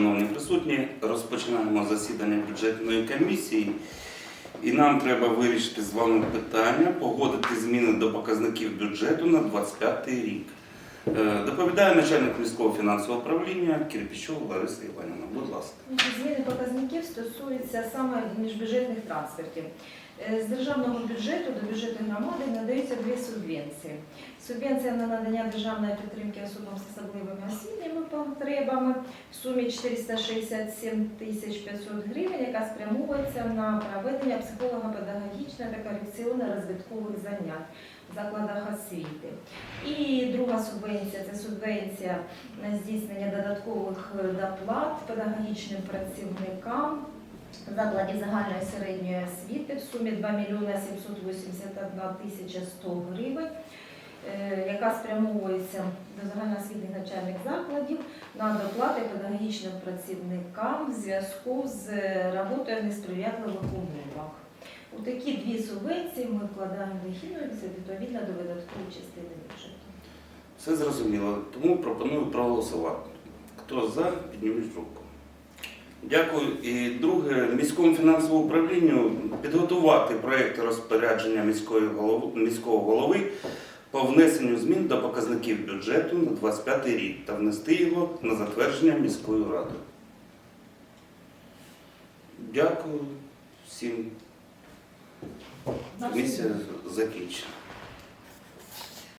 Шановні присутні, розпочинаємо засідання бюджетної комісії. І нам треба вирішити з вами питання погодити зміни до показників бюджету на 25 рік. Е, Доповідає начальник міського фінансового управління Кирпічова Лариса Іванівна. Будь ласка. Зміни показників стосуються саме міжбюджетних трансфертів. Е, З державного бюджету до бюджету громади надаються дві субвенції. Субвенція на надання державної підтримки особам з особливими освітніми потребами в сумі 467 тисяч 500 гривень, яка спрямовується на проведення психолого-педагогічних та корекційно-розвиткових занять в закладах освіти. І друга субвенція це субвенція на здійснення додаткових доплат педагогічним працівникам закладів загальної середньої освіти в сумі 2 мільйони 781 тисяча 100 гривень, яка спрямовується до загальноосвітніх навчальних закладів на доплати педагогічним працівникам в зв'язку з роботою в несприятливих умовах. У такі дві субвенції ми вкладаємо дохідну відповідно до видаткової частини бюджету. Все зрозуміло, тому пропоную проголосувати. Хто за, підніміть руку. Дякую. І друге, міському фінансовому управлінню підготувати проєкт розпорядження міської голови, міського голови по внесенню змін до показників бюджету на 25 рік та внести його на затвердження міською радою. Дякую всім. Місія закінчена.